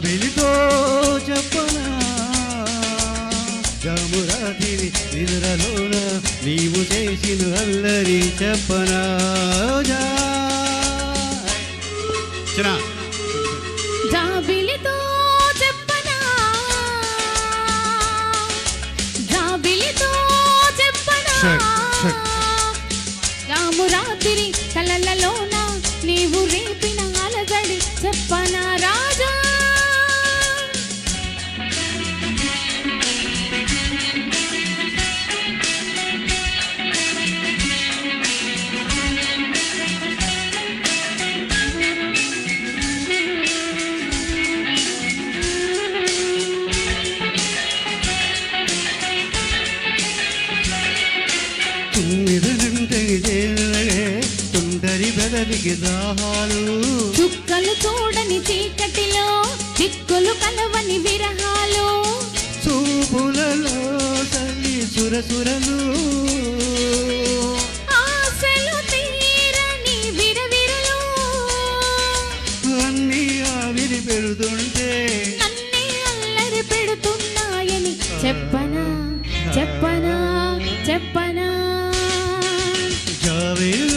జాబిలితో చెప్పనా? జామురాతిరి నిద్రలోన నీవు చేసిన అల్లరి చెప్పనా? చిన్న. జాబిలితో చెప్పనా? జాబిలితో చెప్పనా? తుంటరి బెదవికి దాహాలు చుక్కలు చూడని చీకటిలో చిక్కులు కలవని విరహాలు. చూపులలో తల్లి సురసురలు. ఆశలు తీరని విరవిరలు. అన్నీ ఆవిరి పెడుతుంటే. అల్లరి పెడుతున్నాయని చెప్పనా చెప్పనా చెప్పనా? கவிழ்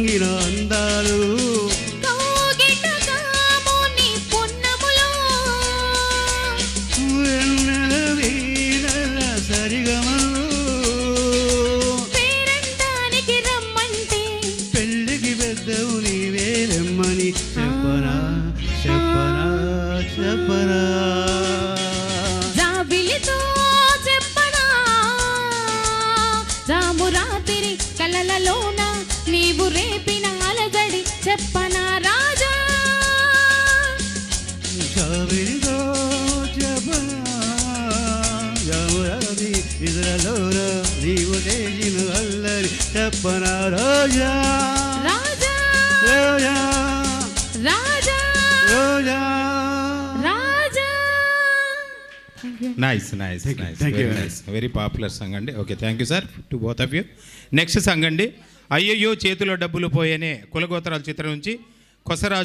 వంగిన అందాలు కౌగిట కాముని పున్నములో జాము రాత్రి కలలలోన నీవు రేపిన అలజడి చెప్పనా రాజా? ఇతరలోన నీవు చేసిన అల్లరి చెప్పనా Roja! Raja! Roja! Raja! Nice nice nice nice very popular song అండి. Okay thank you sir to both of you next song అండి. అయ్యయ్యో చేతిలో డబ్బులు పోయేనే కులగోత్రాల చిత్రం నుంచి కొసరాజు